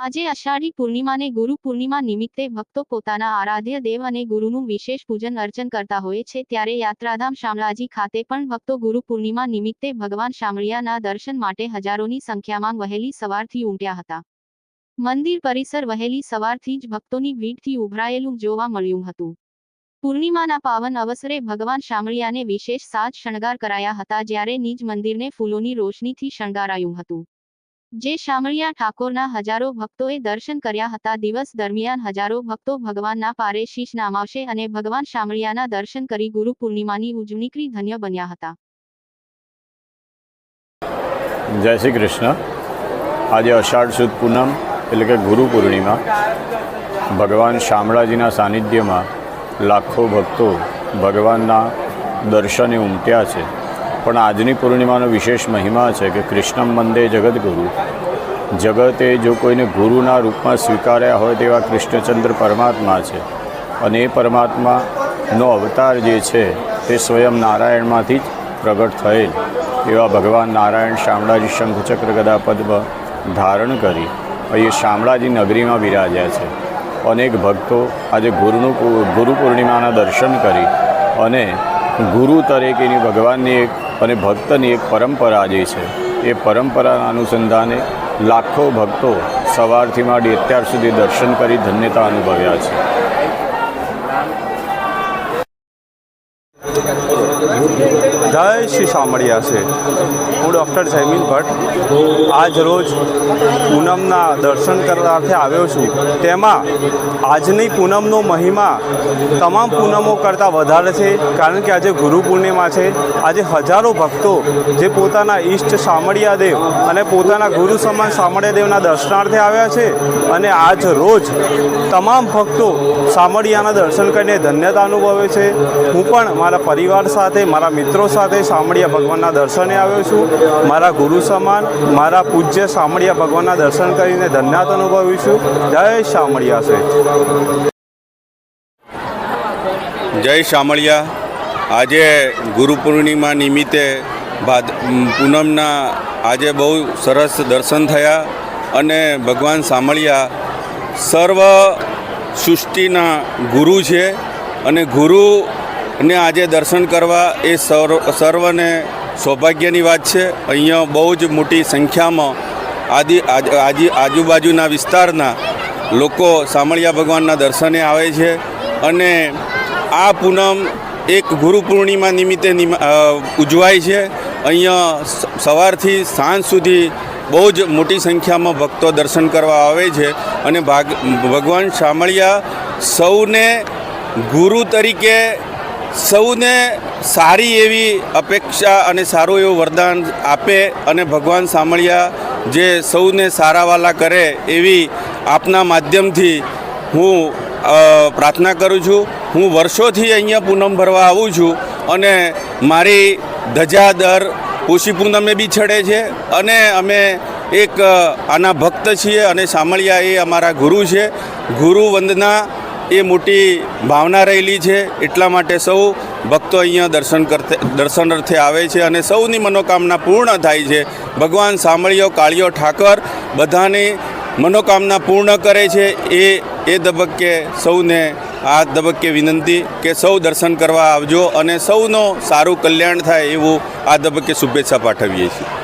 આજે અષાઢી પૂર્ણિમાને ગુરુ પૂર્ણિમા નિમિત્તે ભક્તો પોતાના આરાધ્ય દેવ અને ગુરુનું વિશેષ પૂજન અર્ચન કરતા હોય છે ત્યારે યાત્રાધામ શામળાજી ખાતે પણ ભક્તો ગુરુ પૂર્ણિમા નિમિત્તે ભગવાન શામળિયાના દર્શન માટે હજારોની સંખ્યામાં વહેલી સવારથી ઉમટ્યા હતા. મંદિર પરિસર વહેલી સવારથી જ ભક્તોની ભીડથી ઉભરાયેલું જોવા મળ્યું હતું. પૂર્ણિમાના પાવન અવસરે ભગવાન શામળિયાને વિશેષ સાજ શણગાર કરાયા હતા જ્યારે નિજ મંદિરને ફૂલોની રોશનીથી શણગારાયું હતું. જે શામળિયા ઠાકોરના હજારો ભક્તોએ દર્શન કર્યા હતા. દિવસ દરમિયાન હજારો ભક્તો ભગવાનના પારે શીશ નામાવશે અને ભગવાન શામળિયાના દર્શન કરી ગુરુ પૂર્ણિમાની ઉજવણી કરી ધન્ય બન્યા હતા. જય શ્રી કૃષ્ણ. આજે અષાઢ સુદ પૂનમ એટલે કે ગુરુ પૂર્ણિમા. ભગવાન શામળાજીના સાનિધ્યમાં લાખો ભક્તો ભગવાનના દર્શને ઉમટ્યા છે. પણ આજની પૂર્ણિમાનો વિશેષ મહિમા છે કે કૃષ્ણમ મંદે જગદગુરુ. જગતે જો કોઈને ગુરુના રૂપમાં સ્વીકાર્યા હોય તેવા કૃષ્ણચંદ્ર પરમાત્મા છે અને એ પરમાત્માનો અવતાર જે છે તે સ્વયં નારાયણમાંથી જ પ્રગટ થયેલ. એવા ભગવાન નારાયણ શામળાજી શંખચક્ર ગદા પદ્મ ધારણ કરી અહીં શામળાજી નગરીમાં બિરાજ્યા છે. અનેક ભક્તો આજે ગુરુનું ગુરુ પૂર્ણિમાના દર્શન કરી અને ગુરુ તરીકેની ભગવાનની એક અને ભક્તની એક પરંપરા જે છે, એ પરંપરાના અનુસંધાને લાખો ભક્તો સવારથી માંડી અત્યાર સુધી દર્શન કરી ધન્યતા અનુભવ્યા છે. જય શ્રી શામળિયા છે. હું ડૉક્ટર જયમીન ભટ્ટ. આજ રોજ પૂનમના દર્શન કરવાથી આવ્યો છું. તેમાં આજની પૂનમનો મહિમા તમામ પૂનમો કરતાં વધારે છે, કારણ કે આજે ગુરુ પૂર્ણિમા છે. આજે હજારો ભક્તો જે પોતાના ઈષ્ટ શામળિયા દેવ અને પોતાના ગુરુ સમાન શામળિયા દેવના દર્શનાર્થે આવ્યા છે અને આજ રોજ તમામ ભક્તો શામળિયાના દર્શન કરીને ધન્યતા અનુભવે છે. હું પણ મારા પરિવાર સાથે, મારા મિત્રો સાથે શામળિયા ભગવાનના દર્શને આવ્યો છું. મારા ગુરુ સમાન, મારા પૂજ્ય શામળિયા ભગવાનના દર્શન કરીને ધન્યતા અનુભવું છું જય શામળિયા છે જય શામળિયા. આજે ગુરુ પૂર્ણિમા નિમિત્તે ભાદ પૂનમના આજે બહુ સરસ દર્શન થયા અને ભગવાન શામળિયા સર્વ સૃષ્ટિના ગુરુ છે અને ગુરુને આજે દર્શન કરવા એ સર્વ, સર્વને સૌભાગ્યની વાત છે. અહીંયા બહુ જ મોટી સંખ્યામાં આદિ, આજે, આજી, આજુબાજુના વિસ્તારના લોકો શામળિયા ભગવાનના દર્શને આવે છે અને આ પૂનમ એક ગુરુ પૂર્ણિમા નિમિત્તે ઉજવાય છે. અહીંયા સવારથી સાંજ સુધી બહુ જ મોટી સંખ્યામાં ભક્તો દર્શન કરવા આવે છે અને ભાગ, ભગવાન શામળિયા સૌને ગુરુ તરીકે સૌને સારી એવી અપેક્ષા અને સારું એવું વરદાન આપે અને ભગવાન સાંભળ્યા જે સૌને સારાવાલા કરે એવી આપના માધ્યમથી હું પ્રાર્થના કરું છું. હું વર્ષોથી અહીંયા પૂનમ ભરવા આવું છું અને મારી ધજા દર પૂષી પૂનમે બી છડે છે અને અમે એક આના ભક્ત છીએ અને સાંભળ્યા એ અમારા ગુરુ છે. ગુરુ વંદના એ મોટી ભાવના રહેલી છે. એટલા માટે સૌ ભક્તો અહીંયા દર્શન કરતે દર્શનાર્થે આવે છે અને સૌની મનોકામના પૂર્ણ થાય છે. ભગવાન સાંભળ્યો, કાળિયો ઠાકર બધાની મનોકામના પૂર્ણ કરે છે. એ એ તબક્કે સૌને આ તબક્કે વિનંતી કે સૌ દર્શન કરવા આવજો અને સૌનો સારું કલ્યાણ થાય એવું આ તબક્કે શુભેચ્છા પાઠવીએ છીએ.